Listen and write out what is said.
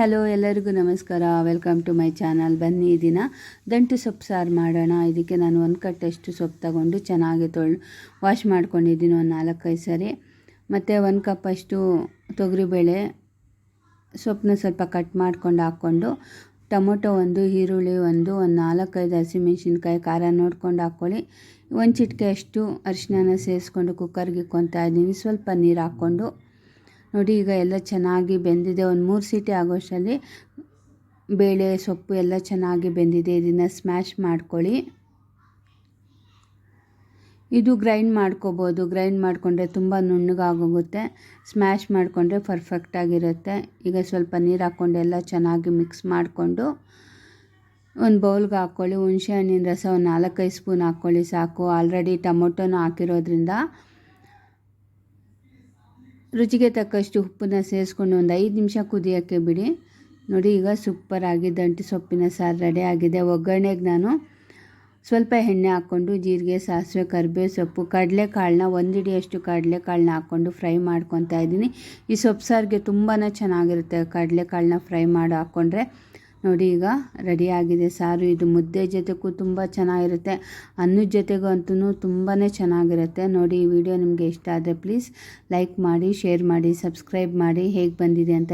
Hello, ಎಲ್ಲರಿಗೂ ನಮಸ್ಕಾರ. Welcome to my channel ಬನ್ನಿ ಈ ದಿನ. ದಂಟು ಸೊಪ್ಪು ಸಾರು ಮಾಡೋಣ. ಇದಕ್ಕೆ ನಾನು ಒಂದು ಕಟ್ಟಷ್ಟು ಸೊಪ್ಪು ತಗೊಂಡು ಚೆನ್ನಾಗಿ ತೊಳ್ ವಾಶ್ ಮಾಡ್ಕೊಂಡಿದ್ದೀನಿ ಒಂದು ನಾಲ್ಕೈದು ಸರಿ. ಮತ್ತು ಒಂದು ಕಪ್ಪಷ್ಟು ತೊಗರಿಬೇಳೆ ಸೊಪ್ಪನ್ನ ಸ್ವಲ್ಪ ಕಟ್ ಮಾಡ್ಕೊಂಡು ಹಾಕ್ಕೊಂಡು, ಟೊಮೊಟೊ ಒಂದು, ಈರುಳ್ಳಿ ಒಂದು ಒಂದು ನಾಲ್ಕೈದು ಹಸಿಮೆಣ್ಸಿನ್ಕಾಯಿ ಖಾರ ನೋಡ್ಕೊಂಡು ಹಾಕ್ಕೊಳ್ಳಿ ಒಂದು ಚಿಟಿಕೆ ಅಷ್ಟು ಅರಿಶಿನ ಸೇರಿಸ್ಕೊಂಡು ಕುಕ್ಕರ್ಗೆ ಇಕ್ಕೊತಾ ಇದ್ದೀನಿ. ಸ್ವಲ್ಪ ನೀರು ಹಾಕ್ಕೊಂಡು ನೋಡಿ, ಈಗ ಎಲ್ಲ ಚೆನ್ನಾಗಿ ಬೆಂದಿದೆ. ಒಂದು ಮೂರು ಸೀಟಿ ಆಗೋಷ್ಟರಲ್ಲಿ ಬೇಳೆ, ಸೊಪ್ಪು ಎಲ್ಲ ಚೆನ್ನಾಗಿ ಬೆಂದಿದೆ. ಇದನ್ನು ಸ್ಮ್ಯಾಶ್ ಮಾಡ್ಕೊಳ್ಳಿ. ಇದು ಗ್ರೈಂಡ್ ಮಾಡ್ಕೋಬೋದು. ಗ್ರೈಂಡ್ ಮಾಡಿಕೊಂಡ್ರೆ ತುಂಬ ನುಣ್ಣಗಾಗೋಗುತ್ತೆ. ಸ್ಮ್ಯಾಶ್ ಮಾಡಿಕೊಂಡ್ರೆ ಪರ್ಫೆಕ್ಟಾಗಿರುತ್ತೆ ಈಗ ಸ್ವಲ್ಪ ನೀರು ಹಾಕ್ಕೊಂಡು ಎಲ್ಲ ಚೆನ್ನಾಗಿ ಮಿಕ್ಸ್ ಮಾಡಿಕೊಂಡು ಒಂದು ಬೌಲ್ಗೆ ಹಾಕ್ಕೊಳ್ಳಿ. ಹುಣಸೆ ಹಣ್ಣಿನ ರಸ ಒಂದು ನಾಲ್ಕೈದು ಸ್ಪೂನ್ ಹಾಕ್ಕೊಳ್ಳಿ ಸಾಕು. ಆಲ್ರೆಡಿ ಟೊಮೊಟೊನೂ ಹಾಕಿರೋದ್ರಿಂದ ರುಚಿಗೆ ತಕ್ಕಷ್ಟು ಉಪ್ಪನ್ನ ಸೇರಿಸ್ಕೊಂಡು ಒಂದು ಐದು ನಿಮಿಷ ಕುದಿಯೋಕ್ಕೆ ಬಿಡಿ. ನೋಡಿ, ಈಗ ಸೂಪರಾಗಿ ದಂಟಿ ಸೊಪ್ಪಿನ ಸಾರು ರೆಡಿ ಆಗಿದೆ. ಒಗ್ಗರಣೆಗೆ ನಾನು ಸ್ವಲ್ಪ ಎಣ್ಣೆ ಹಾಕ್ಕೊಂಡು, ಜೀರಿಗೆ, ಸಾಸಿವೆ ಕರಿಬೇವು ಸೊಪ್ಪು, ಕಡಲೆಕಾಳನ್ನ ಒಂದು ಹಿಡಿಯಷ್ಟು ಕಡಲೆಕಾಳನ್ನ ಹಾಕ್ಕೊಂಡು ಫ್ರೈ ಮಾಡ್ಕೊತಾ ಇದ್ದೀನಿ. ಈ ಸೊಪ್ಪು ಸಾರಿಗೆ ತುಂಬಾ ಚೆನ್ನಾಗಿರುತ್ತೆ. ಕಡಲೆಕಾಳನ್ನ ಫ್ರೈ ಮಾಡಿ ಹಾಕ್ಕೊಂಡ್ರೆ ನೋಡಿ ಈಗ ರೆಡಿಯಾಗಿದೆ ಸಾರು. ಇದು ಮುದ್ದೆ ಜೊತೆಗೂ ತುಂಬ ಚೆನ್ನಾಗಿರುತ್ತೆ. ಅನ್ನದ ಜೊತೆಗೂ ಅಂತೂ ತುಂಬಾ ಚೆನ್ನಾಗಿರುತ್ತೆ. ನೋಡಿ ಈ ವಿಡಿಯೋ ನಿಮಗೆ ಇಷ್ಟ ಆದರೆ ಪ್ಲೀಸ್ ಲೈಕ್ ಮಾಡಿ ಶೇರ್ ಮಾಡಿ ಸಬ್ಸ್ಕ್ರೈಬ್ ಮಾಡಿ. ಹೇಗೆ ಬಂದಿದೆ ಅಂತ